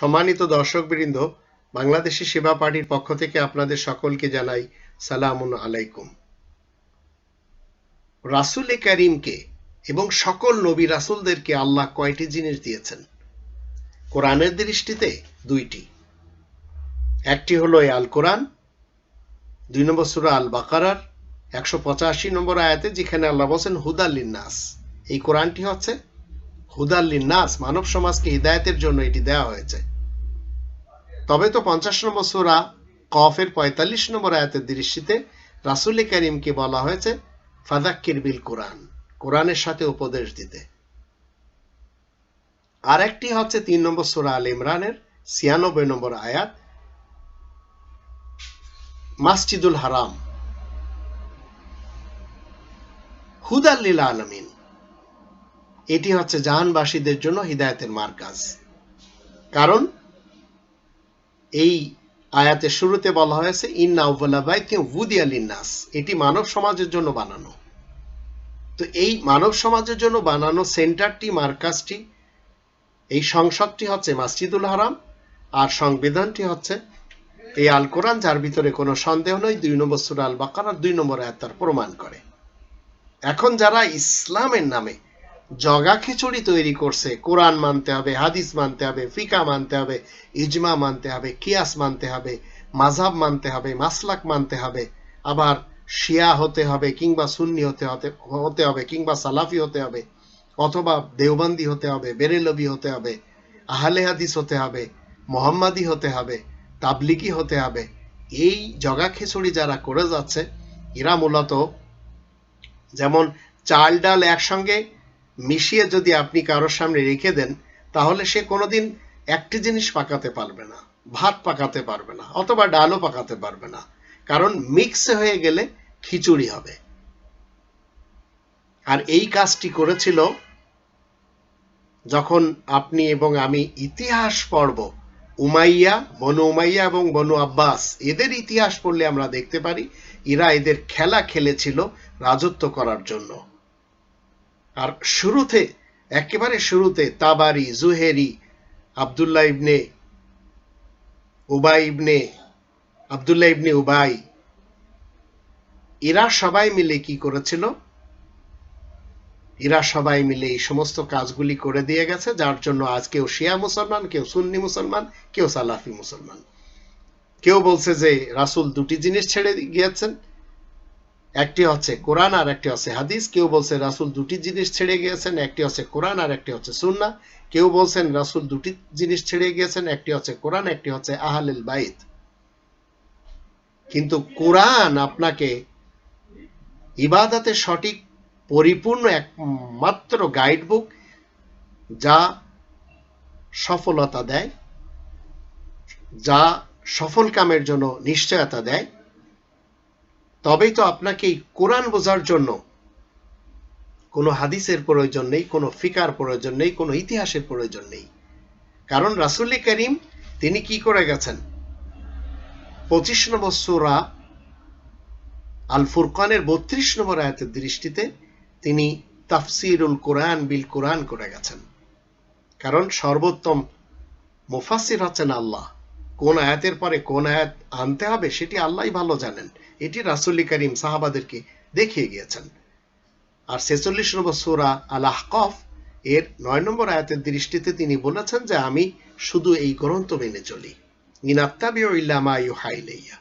সম্মানিত দর্শকবৃন্দ, বাংলাদেশি সেবা পার্টির পক্ষ থেকে আপনাদের সকলকে জানাই সালামুন আলাইকুম। রাসুলে করিমকে এবং সকল নবী রাসুলদেরকে আল্লাহ কয়টি জিনিস দিয়েছেন? কোরআনের দৃষ্টিতে দুইটি। একটি হলো এই আল কোরআন দুই নম্বর সুরা আল বাকারার একশো পঁচাশি নম্বর আয়াতে যেখানে আল্লাহ বলছেন হুদাল্লিন নাস এই কোরআনটি হচ্ছে হুদাল্লিন নাস মানব সমাজকে হিদায়তের জন্য এটি দেওয়া হয়েছে। তবে তো পঞ্চাশ নম্বর সুরা কফের পঁয়তাল্লিশ নম্বর আয়াতের দৃষ্টিতে রাসুল করিমকে বলা হয়েছে ফাদাক্কির বিল কোরআন কোরআনের সাথে উপদেশ দিতে। আর একটি হচ্ছে তিন নম্বর সুরা আল ইমরানের ছিয়ানব্বই নম্বর আয়াত, মাসজিদুল হারাম হুদাল্লিল আলমিন এটি হচ্ছে জাহানবাসীদের জন্য হৃদায়তের মার্কাজ। কারণ এই আয়াতের শুরুতে বলা হয়েছে, ইন্না উবলাবাইতে উদিয়ালিনাস এটি মানব সমাজের জন্য বানানো। তো এই মানব সমাজের জন্য বানানো সেন্টারটি, মার্কাজটি, এই সংসদটি হচ্ছে মাসজিদুল হারাম, আর সংবিধানটি হচ্ছে এই আল কোরআন যার ভিতরে কোনো সন্দেহ নেই, দুই নম্বর সুরা আল বাকার দুই নম্বর আয়াত তার প্রমাণ করে। এখন যারা ইসলামের নামে জগা খিচুড়ি তৈরি করছে, কোরআন মানতে হবে, হাদিস মানতে হবে, ফিকা মানতে হবে, ইজমা মানতে হবে, কিয়াস মানতে হবে মাঝাব মানতে হবে, মাসলাক মানতে হবে, আবার শিয়া হতে হবে কিংবা সুন্নি হতে হতে হতে হবে কিংবা সালাফি হতে হবে, অথবা দেওবন্দি হতে হবে, বেরেলবি হতে হবে, আহলে হাদিস হতে হবে, মোহাম্মদী হতে হবে তাবলিকি হতে হবে। এই জগা খিচুড়ি যারা করে যাচ্ছে, এরা মূলত যেমন চাল ডাল একসঙ্গে মিশিয়ে যদি আপনি কারোর সামনে রেখে দেন, তাহলে সে কোনোদিন একটি জিনিস পাকাতে পারবে না, ভাত পাকাতে পারবে না, অথবা ডালও পাকাতে পারবে না। কারণ মিক্স হয়ে গেলে খিচুড়ি হবে। আর এই কাজটি করেছিল যখন আপনি এবং আমি ইতিহাস পড়ব, উমাইয়া, বনু উমাইয়া এবং বনু আব্বাস। এদের ইতিহাস পড়লে আমরা দেখতে পারি, এরা এদের খেলা খেলেছিল রাজত্ব করার জন্য। আর শুরুতে, একেবারে শুরুতে তাবারি, জুহেরি, আবদুল্লাহ ইবনে উবাই ইবনে, আবদুল্লাহ ইবনে উবাই, এরা সবাই মিলে কি করেছিল? এরা সবাই মিলে এই সমস্ত কাজগুলি করে দিয়ে গেছে, যার জন্য আজ কেউ শিয়া মুসলমান, কেউ সুন্নি মুসলমান, কেউ সালাফি মুসলমান। কেউ বলছে যে রাসুল দুটি জিনিস ছেড়ে গিয়েছেন একটি হচ্ছে কোরআন আর একটি হচ্ছে হাদিস। কেউ বলছে রাসুল দুটি জিনিস ছেড়ে গিয়েছেন, একটি হচ্ছে কোরআন আর একটি হচ্ছে সুন্না কেউ বলছেন রাসুল দুটি জিনিস ছেড়ে গিয়েছেন, একটি হচ্ছে কোরআন, একটি হচ্ছে আহালিল বাইত। কিন্তু কোরআন আপনাকে ইবাদতের সঠিক, পরিপূর্ণ একমাত্র গাইড বুক যা সফলতা দেয়, যা সফল কামের জন্য নিশ্চয়তা দেয় তবেই তো আপনাকে কোরআন বোঝার জন্য কোনো হাদিসের প্রয়োজন নেই, কোনো ফিকার প্রয়োজন নেই, কোনো ইতিহাসের প্রয়োজন নেই। কারণ রাসুল করিম, তিনি কি করে গেছেন? পঁচিশ নম্বর সুরা আল ফুরকানের বত্রিশ নম্বর আয়াতের দৃষ্টিতে তিনি তাফসিরুল কোরআন বিল কোরআন করে গেছেন। কারণ সর্বোত্তম মুফাসির হচ্ছেন আল্লাহ। কোন আয়াতের পরে কোন আয়াত আনতে হবে, সেটি আল্লাহ ভালো জানেন। এটি রাসুল্লি করিম সাহাবাদেরকে দেখিয়ে গিয়েছেন। আর ছেচল্লিশ নম্বর সুরা আল আহকফ এর নয় নম্বর আয়াতের দৃষ্টিতে তিনি বলেছেন যে, আমি শুধু এই গ্রন্থ মেনে চলি। ইনাত্তাবি ইল্লামা ইউহাইলাইয়া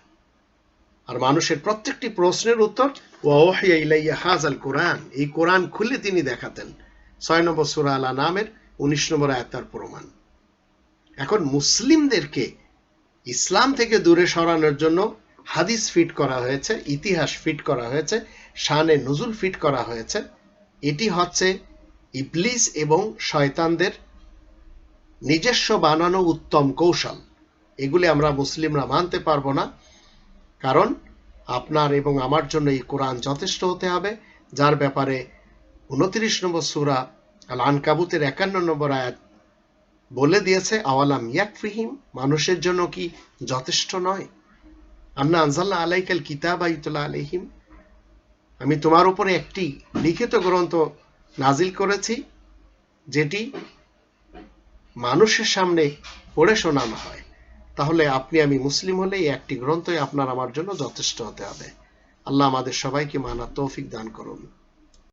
আর মানুষের প্রত্যেকটি প্রশ্নের উত্তর ওয়াহিয়া ইলাইয়া হাজ কোরআন। এই কোরআন খুলে তিনি দেখাতেন। ছয় নম্বর সুরা আলা নামের উনিশ নম্বর আয়াতার প্রমাণ। এখন মুসলিমদেরকে ইসলাম থেকে দূরে সরানোর জন্য হাদিস ফিট করা হয়েছে, ইতিহাস ফিট করা হয়েছে, শানে নজুল ফিট করা হয়েছে। এটি হচ্ছে ইবলিস এবং শয়তানদের নিজস্ব বানানো উত্তম কৌশল। এগুলি আমরা মুসলিমরা মানতে পারব না, কারণ আপনার এবং আমার জন্য এই কোরআন যথেষ্ট হতে হবে। যার ব্যাপারে উনত্রিশ নম্বর সুরা আল আনকাবুতের একান্ন নম্বর আয়াত বলে দিয়েছে, আওয়ালাম ইয়াকফিহিম, মানুষের জন্য কি যথেষ্ট নয়? আন্না আনজাল্লা আলাইকাল কিতাব আইতুল্লাহ আলহিম আমি তোমার উপরে একটি লিখিত গ্রন্থ নাজিল করেছি, যেটি মানুষের সামনে পড়ে শোনানো হয়। তাহলে আপনি আমি মুসলিম হলে এই একটি গ্রন্থই আপনার আমার জন্য যথেষ্ট হতে হবে। আল্লাহ আমাদের সবাইকে মানা তৌফিক দান করুন।